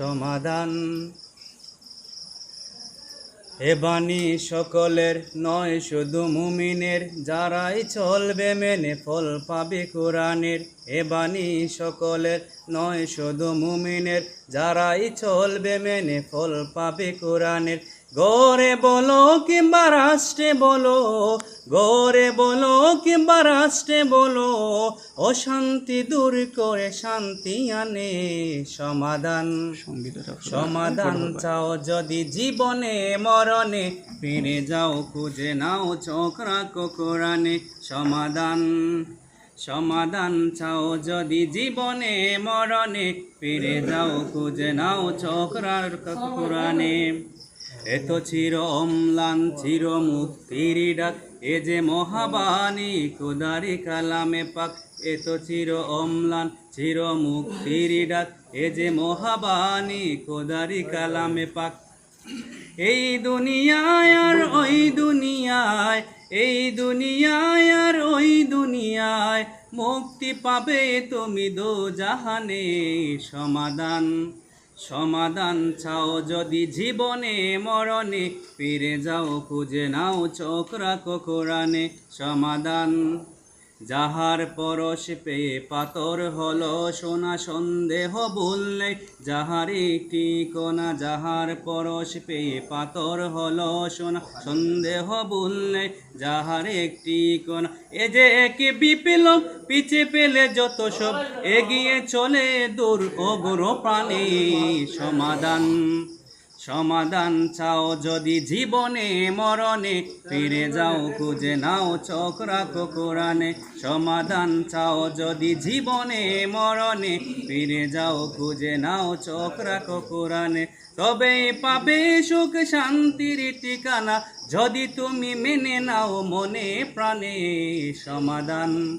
সমাধান। এ বাণী সকলের নয়, শুধু মুমিনের যারাই চলবে মেনে ফল পাবে কোরআনের। এ বাণী সকলের নয়, শুধু মুমিনের যারাই চলবে মেনে ফল পাবে কোরআনের। গড়ে বলো কিংবা রাষ্ট্রে বলো গড়ে বলো কিংবা রাষ্ট্রে বলো অশান্তি দূর করে শান্তি আনে সমাধান। সমাধান চাও যদি জীবনে মরণে ফিরে যাও খুঁজে নাও চোখ রাখো কোরআনে। সমাধান সমাধান চাও যদি জীবনে মরণে ফিরে যাও খুঁজে নাও চোখ রাখো কোরআনে। এত চির অম্লান চির মুক্তির ডাক। এ যে মহাবাণী, কোদারি কালামে পাক। এত চির অম্লান চির মুক্তির ডাক। এ যে মহাবাণী, কোদারি কালামে পাক। এই দুনিয়ায় আর ওই দুনিয়ায়, এই দুনিয়ায় আর ওই দুনিয়ায়, মুক্তি পাবে তুমি দো জাহানে সমাধান সমাধান চাও যদি জীবনে মরণে ফিরে যাও খুঁজে নাও চোখ রাখো সমাধান। যাহার পরশ পেয়ে পাতর হলো, সোনা সন্দেহ বললে যাহার একটি কোনা যাহার পরশ পেয়ে পাতর হলো, সোনা সন্দেহ বললে যাহার একটি কোনা এ যে এক বিপ্লব, পিছে পেলে যত সব, এগিয়ে চলে দূর অগর প্রাণী সমাধান। সমাধান চাও যদি জীবনে, মরণে, ফিরে যাও, খুঁজে নাও, চোখ রাখো কোরআনে। সমাধান চাও যদি জীবনে, মরণে, ফিরে যাও, খুঁজে নাও, চোখ রাখো কোরআনে। তবে পাবে সুখ, শান্তির ঠিকানা। যদি তুমি মেনে নাও মনে প্রাণে সমাধান।